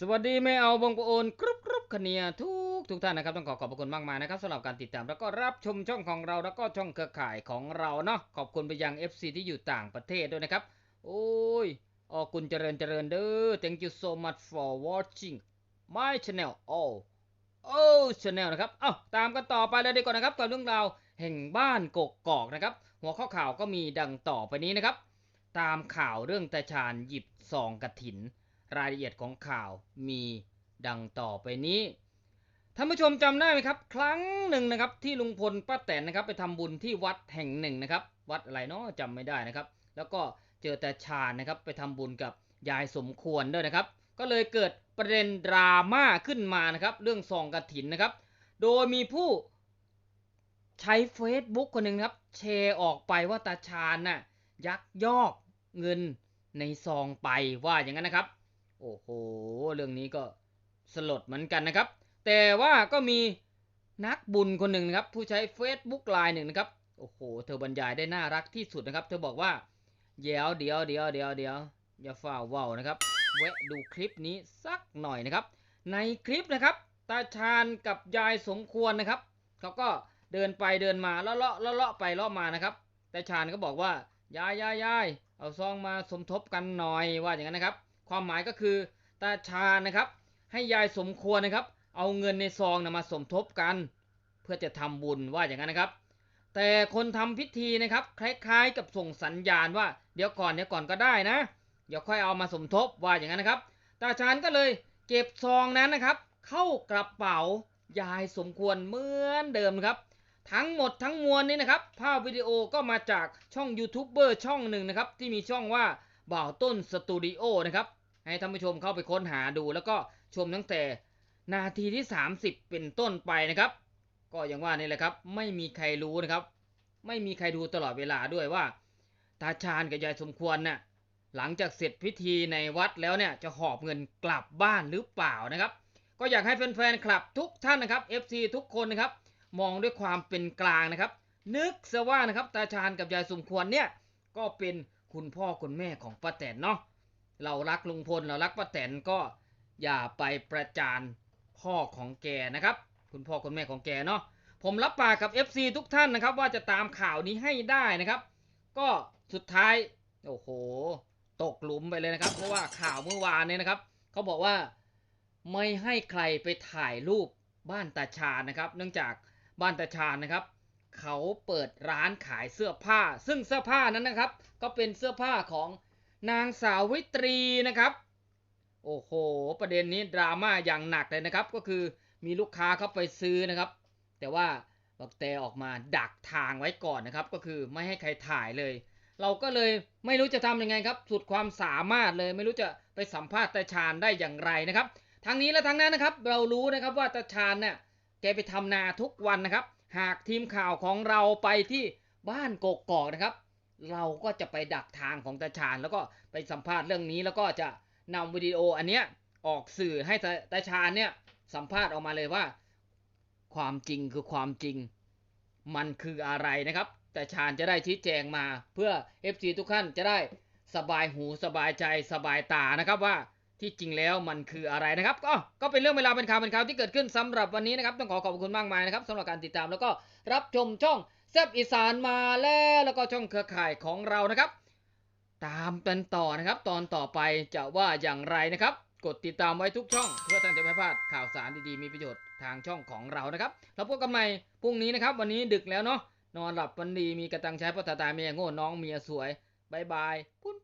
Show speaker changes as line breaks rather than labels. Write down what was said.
สวัสดีไม่เอาบงโอนกรุบกรุบคเนียทุกทุกท่านนะครับต้องขอขอบพระคุณมากมายนะครับสำหรับการติดตามแล้วก็รับชมช่องของเราแล้วก็ช่องเครือข่ายของเราเนาะขอบคุณไปยัง FC ที่อยู่ต่างประเทศด้วยนะครับ โอ้ยออคุณเจริญเจริญเด้อ thank you so much for watching my channel oh oh channel นะครับเอ้าตามกันต่อไปเลยดีกว่านะครับกับเรื่องราวแห่งบ้านกกกอกนะครับ หัวข้อข่าวก็มีดังต่อไปนี้นะครับ ตามข่าวเรื่องตาชาญหยิบซองกระถิน รายละเอียดของข่าวมีดังต่อไปนี้ท่านผู้ชมจำได้ไหมครับ ครั้งหนึ่งนะครับ ที่ลุงพลป้าแตนนะครับ ไปทำบุญที่วัดแห่งหนึ่งนะครับ วัดอะไรเนาะจำไม่ได้นะครับ แล้วก็เจอแต่ชาญนะครับ ไปทำบุญกับยายสมควรด้วยนะครับ ก็เลยเกิดประเด็นดราม่าขึ้นมานะครับ เรื่องซองกระถินนะครับ โดยมีผู้ใช้ Facebook คนหนึ่งครับแชร์ออกไปว่าตาชาญน่ะยักยอกเงินในซองไปว่าอย่างนั้นนะครับ โอ้โห เรื่องนี้ก็สลดเหมือนกันนะครับ แต่ว่าก็มีนักบุญคนหนึ่งนะครับ ผู้ใช้ Facebook ไลน์หนึ่งนะครับ โอ้โห เธอบรรยายได้น่ารักที่สุดนะครับ เธอบอกว่า เดี๋ยวเดี๋ยวเดี๋ยวเดี๋ยวเดี๋ยวอย่าฝ่าว้านะครับแวะดูคลิปนี้สักหน่อยนะครับ ในคลิปนะครับ ตาชาญกับยายสมควรนะครับเขาก็เดินไปเดินมาเลาะเลาะเลาะเลาะไปเลาะมานะครับ ตาชาญก็บอกว่ายายยายยายเอาซองมาสมทบกันหน่อยว่าอย่างนั้นนะครับ ความหมายก็คือตาชานะครับ ให้ยายสมควรนะครับ เอาเงินในซองนะมาสมทบกัน เพื่อจะทำบุญว่าอย่างนั้นนะครับ แต่คนทำพิธีนะครับ คล้ายๆ กับส่งสัญญาณว่าเดี๋ยวก่อนเดี๋ยวก่อนก็ได้นะ เดี๋ยวค่อยเอามาสมทบว่าอย่างนั้นนะครับ ตาชาญก็เลยเก็บซองนั้นนะครับ เข้ากระเป๋ายายสมควรเหมือนเดิมครับทั้งหมดทั้งมวลนี้นะครับ ภาพวิดีโอก็มาจากช่องยูทูบเบอร์ช่องหนึ่งนะครับ ที่มีช่องว่าบ่าวต้นสตูดิโอนะครับ ให้ท่านผู้ชมเข้าไปค้นหาดู แล้วก็ชมตั้งแต่นาทีที่ 30 เป็นต้นไปนะครับ ก็อย่างว่านี่แหละครับ ไม่มีใครรู้นะครับ ไม่มีใครดูตลอดเวลาด้วยว่า ตาชาญกับยายสมควรน่ะหลังจากเสร็จพิธีในวัดแล้วเนี่ยจะหอบเงินกลับบ้านหรือเปล่านะครับ ก็อยากให้แฟนๆคลับทุกท่านนะครับ FC ทุกคนนะครับ มองด้วยความเป็นกลางนะครับ นึกซะว่านะครับตาชาญกับยายสมควรเนี่ยก็เป็นคุณพ่อคุณแม่ของป้าแตนเนาะ เรารักลุงพลเรารักป้าแตนก็อย่าไปประจานพ่อของแกนะครับ คุณพ่อคุณแม่ของแกเนาะผมรับปากกับ FC ทุกท่านนะครับ ว่าจะตามข่าวนี้ให้ได้นะครับ ก็สุดท้ายโอ้โห ตกหลุมไปเลยนะครับ เพราะว่าข่าวเมื่อวานเนี่ยนะครับเขาบอกว่าไม่ให้ใครไปถ่ายรูปบ้านตาชานะครับ เนื่องจากบ้านตาชานะครับเขาเปิดร้านขายเสื้อผ้า ซึ่งเสื้อผ้านั้นนะครับ ก็เป็นเสื้อผ้าของ นางสาววิตรีนะครับ โอ้โห ประเด็นนี้ดราม่าอย่างหนักเลยนะครับ ก็คือมีลูกค้าเข้าไปซื้อนะครับ แต่ว่าบักแตออกมาดักทางไว้ก่อนนะครับ ก็คือไม่ให้ใครถ่ายเลย เราก็เลยไม่รู้จะทำยังไงครับ สุดความสามารถเลย ไม่รู้จะไปสัมภาษณ์ตาชาญได้อย่างไรนะครับ ทั้งนี้และทั้งนั้นนะครับ เรารู้นะครับว่าตาชาญเนี่ยแกไปทำนาทุกวันนะครับ หากทีมข่าวของเราไปที่บ้านกกอกนะครับ เราก็จะไปดักทางของตาชาญแล้วก็ไปสัมภาษณ์เรื่องนี้ แล้วก็จะนำวิดีโออันเนี้ยออกสื่อให้ตาตชาญเนี่ยสัมภาษณ์ออกมาเลยว่า ความจริงคือความจริง มันคืออะไรนะครับแต่ชาญจะได้ชี้แจงมาเพื่อ FC ทุกท่านจะได้สบายหูสบายใจสบายตานะครับว่าที่จริงแล้วมันคืออะไรนะครับ ก็ก็เป็นเรื่องเวลาเป็นข่าวเป็นข่าวที่เกิดขึ้นสำหรับวันนี้นะครับ ต้องขอขอบคุณมากมายนะครับสำหรับการติดตามแล้วก็รับชมช่อง ซบอีสานมาแล้วแล้วก็ช่องเครือข่ายของเรานะครับ ตามกันต่อนะครับ ตอนต่อไปจะว่าอย่างไรนะครับ กดติดตามไว้ทุกช่อง เพื่อท่านจะไม่พลาดข่าวสารดีๆมีประโยชน์ทางช่องของเรานะครับแล้วพบกันใหม่พรุ่งนี้นะครับ วันนี้ดึกแล้วเนาะนอนหลับวันดีมีกระตังใช้พ่อตาตาเมียโง่น้องเมียสวยบายบายปุ้น